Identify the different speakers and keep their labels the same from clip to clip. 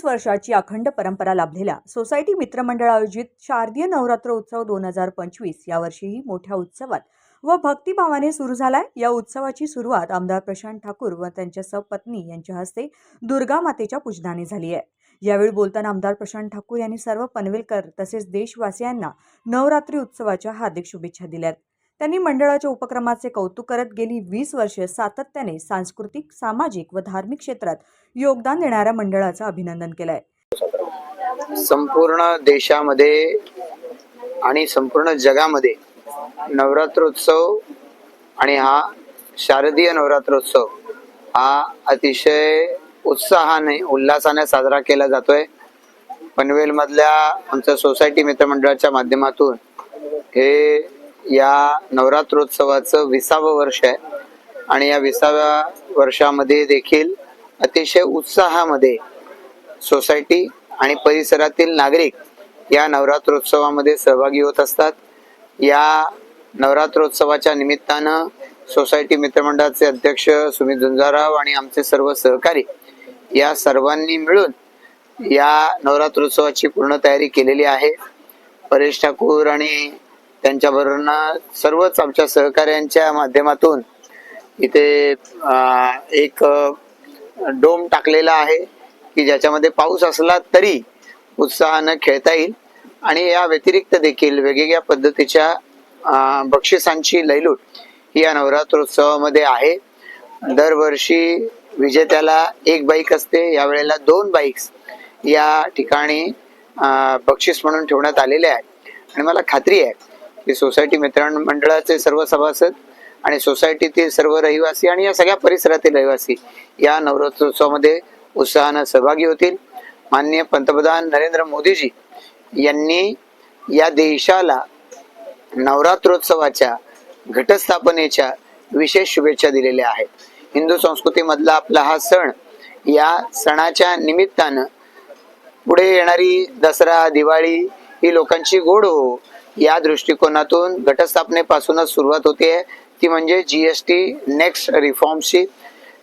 Speaker 1: वीस वर्षाची अखंड परंपरा लाभलेल्या सोसायटी मित्रमंडळ आयोजित शारदीय नवरात्र उत्सव दोन हजार पंचवीस यावर्षीही मोठ्या उत्सवात व भक्तिभावाने सुरू झालाय. या उत्सवाची सुरुवात आमदार प्रशांत ठाकूर व त्यांच्या सपत्नी यांच्या हस्ते दुर्गा मातेच्या पूजनाने झाली आहे. यावेळी बोलताना आमदार प्रशांत ठाकूर यांनी सर्व पनवेलकर तसेच देशवासियांना नवरात्री उत्सवाच्या हार्दिक शुभेच्छा दिल्यात. त्यांनी मंडळाच्या उपक्रमाचे कौतुक करत गेली वीस वर्षे सातत्याने सांस्कृतिक सामाजिक व धार्मिक क्षेत्रात योगदान देणाऱ्या मंडळाचं अभिनंदन केलंय.
Speaker 2: संपूर्ण देशामध्ये आणि संपूर्ण जगामध्ये नवरात्रोत्सव आणि हा शारदीय नवरात्रोत्सव हा अतिशय उत्साहाने उल्हासाने साजरा केला जातोय. पनवेलमधल्या आमच्या सोसायटी मित्रमंडळाच्या माध्यमातून हे या नवरात्रोत्सवाचं विसावं वर्ष आहे. आणि या विसाव्या वर्षामध्ये देखील अतिशय उत्साहामध्ये सोसायटी आणि परिसरातील नागरिक या नवरात्रोत्सवामध्ये सहभागी होत असतात. या नवरात्रोत्सवाच्या निमित्तानं सोसायटी मित्रमंडळाचे अध्यक्ष सुमित झुंजाराव आणि आमचे सर्व सहकारी या सर्वांनी मिळून या नवरात्रोत्सवाची पूर्ण तयारी केलेली आहे. परेश ठाकूर आणि त्यांच्याबरोबर सर्वच आमच्या सहकाऱ्यांच्या माध्यमातून इथे एक डोम टाकलेला आहे की ज्याच्यामध्ये पाऊस असला तरी उत्साहानं खेळता येईल. आणि या व्यतिरिक्त देखील वेगवेगळ्या पद्धतीच्या बक्षिसांची लैलूट ही या नवरात्रोत्सवामध्ये आहे. दरवर्षी विजेत्याला एक बाईक असते यावेळेला दोन बाईक्स या ठिकाणी बक्षीस म्हणून ठेवण्यात आलेले आहे. आणि मला खात्री आहे की सोसायटी मित्रां मंडळाचे सर्व सभासद आणि सोसायटीतील सर्व रहिवासी आणि या सगळ्या परिसरातील रहिवासी या नवरात्रोत्सवामध्ये उत्साहानं सहभागी होतील. माननीय पंतप्रधान नरेंद्र मोदीजी यांनी या देशाला नवरात्रोत्सवाच्या घटस्थापनेच्या विशेष शुभेच्छा दिलेल्या आहेत. हिंदू संस्कृतीमधला आपला हा सण या सणाच्या निमित्तानं पुढे येणारी दसरा दिवाळी ही लोकांची गोड हो या दृष्टिकोनातून घटस्थापनेपासूनच सुरुवात होते. ती म्हणजे जी एस टी नेक्स्ट रिफॉर्मशी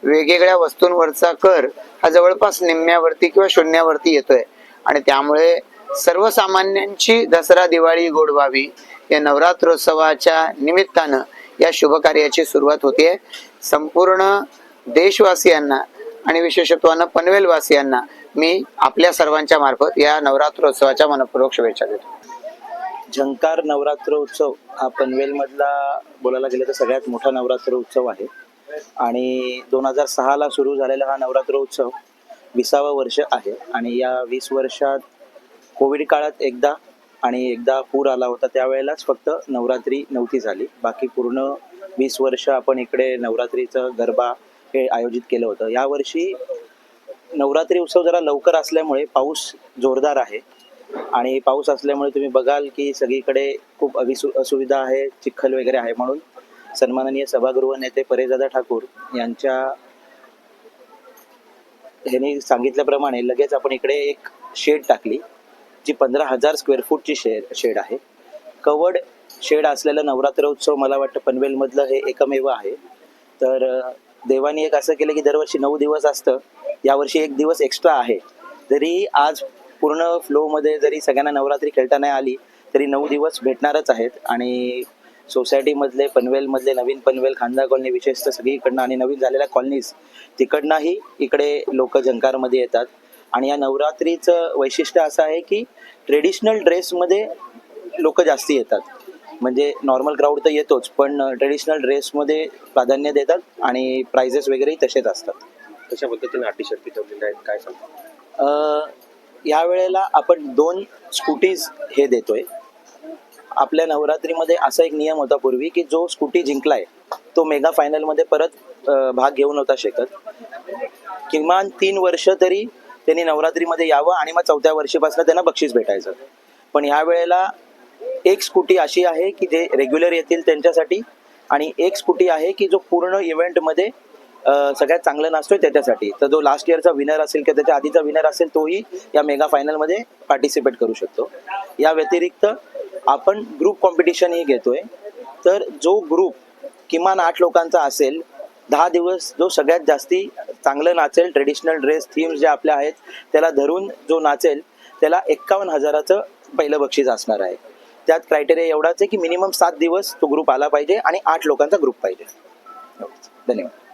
Speaker 2: वेगवेगळ्या वस्तूंवरचा कर हा जवळपास निम्म्यावरती किंवा शून्यावरती येतोय. आणि त्यामुळे सर्वसामान्यांची दसरा दिवाळी गोड व्हावी या नवरात्रोत्सवाच्या निमित्तानं या शुभ कार्याची सुरुवात होते. संपूर्ण देशवासियांना आणि विशेषत्वानं पनवेलवासियांना मी आपल्या सर्वांच्या मार्फत या नवरात्रोत्सवाच्या मनपूर्वक शुभेच्छा देतो.
Speaker 3: झंकार नवरात्र उत्सव हा पनवेलमधला बोलायला गेलं तर सगळ्यात मोठा नवरात्र उत्सव आहे. आणि दोन हजार सहाला सुरू झालेला हा नवरात्र उत्सव विसावं वर्ष आहे. आणि या वीस वर्षात कोविड काळात एकदा आणि एकदा पूर आला होता त्यावेळेलाच फक्त नवरात्री नव्हती झाली. बाकी पूर्ण वीस वर्ष आपण इकडे नवरात्रीचं गरबा हे आयोजित केलं होतं. यावर्षी नवरात्री उत्सव जरा लवकर असल्यामुळे पाऊस जोरदार आहे. आणि पाऊस असल्यामुळे तुम्ही बघाल की सगळीकडे खूप अविसु असुविधा आहे चिखल वगैरे आहे म्हणून. सन्माननीय सभागृह नेते परेजादा ठाकूर यांच्या ह्यांनी सांगितल्याप्रमाणे लगेच आपण इकडे एक शेड टाकली जी पंधरा हजार स्क्वेअर फूटची शेड शेड आहे. कवर्ड शेड असलेला नवरात्र उत्सव मला वाटतं पनवेलमधलं हे एकमेव आहे. तर देवाने देवानी एक असं केलं की दरवर्षी नऊ दिवस असतं यावर्षी एक दिवस एक्स्ट्रा आहे. तरी आज पूर्ण फ्लोमध्ये जरी सगळ्यांना नवरात्री खेळता नाही आली तरी नऊ दिवस भेटणारच आहेत. आणि सोसायटीमधले पनवेलमधले नवीन पनवेल खांदा कॉलनी विशेषतः सगळीकडनं आणि नवीन झालेल्या कॉलनीज तिकडनंही इकडे लोक जंकारमध्ये येतात. आणि या नवरात्रीचं वैशिष्ट्य असं आहे की ट्रेडिशनल ड्रेसमध्ये लोक जास्ती येतात. म्हणजे नॉर्मल क्राऊड तर येतोच पण ट्रेडिशनल ड्रेसमध्ये प्राधान्य देतात आणि प्राइजेस वगैरेही तसेच असतात.
Speaker 4: कशा पद्धतीने अटी ठेवलेल्या आहेत? काय सांगता?
Speaker 3: अ, यावेळेला आपण दोन स्कूटीज हे देतोय. आपल्या नवरात्रीमध्ये असा एक नियम होता पूर्वी की जो स्कूटी जिंकलाय तो मेगा फायनलमध्ये परत भाग घेऊ नव्हता शकत. किमान तीन वर्ष तरी त्यांनी नवरात्रीमध्ये यावं आणि मग चौथ्या वर्षीपासून त्यांना बक्षीस भेटायचं. पण ह्या वेळेला एक स्कूटी अशी आहे की जे रेग्युलर येतील त्यांच्यासाठी आणि एक स्कूटी आहे की जो पूर्ण इव्हेंटमध्ये सगळ्यात चांगलं नाचतोय त्याच्यासाठी. तर जो लास्ट इयरचा विनर असेल किंवा त्याच्या आधीचा विनर असेल तोही या मेगा फायनलमध्ये पार्टिसिपेट करू शकतो. या व्यतिरिक्त आपण ग्रुप कॉम्पिटिशनही घेतोय. तर जो ग्रुप किमान आठ लोकांचा असेल दहा दिवस जो सगळ्यात जास्ती चांगलं नाचेल ट्रेडिशनल ड्रेस थीम्स ज्या आपल्या आहेत त्याला धरून जो नाचेल त्याला एक्कावन्न हजाराचं पहिलं बक्षीस असणार आहे. त्यात क्रायटेरिया एवढाच आहे की मिनिमम सात दिवस तो ग्रुप आला पाहिजे आणि आठ लोकांचा ग्रुप पाहिजे. धन्यवाद.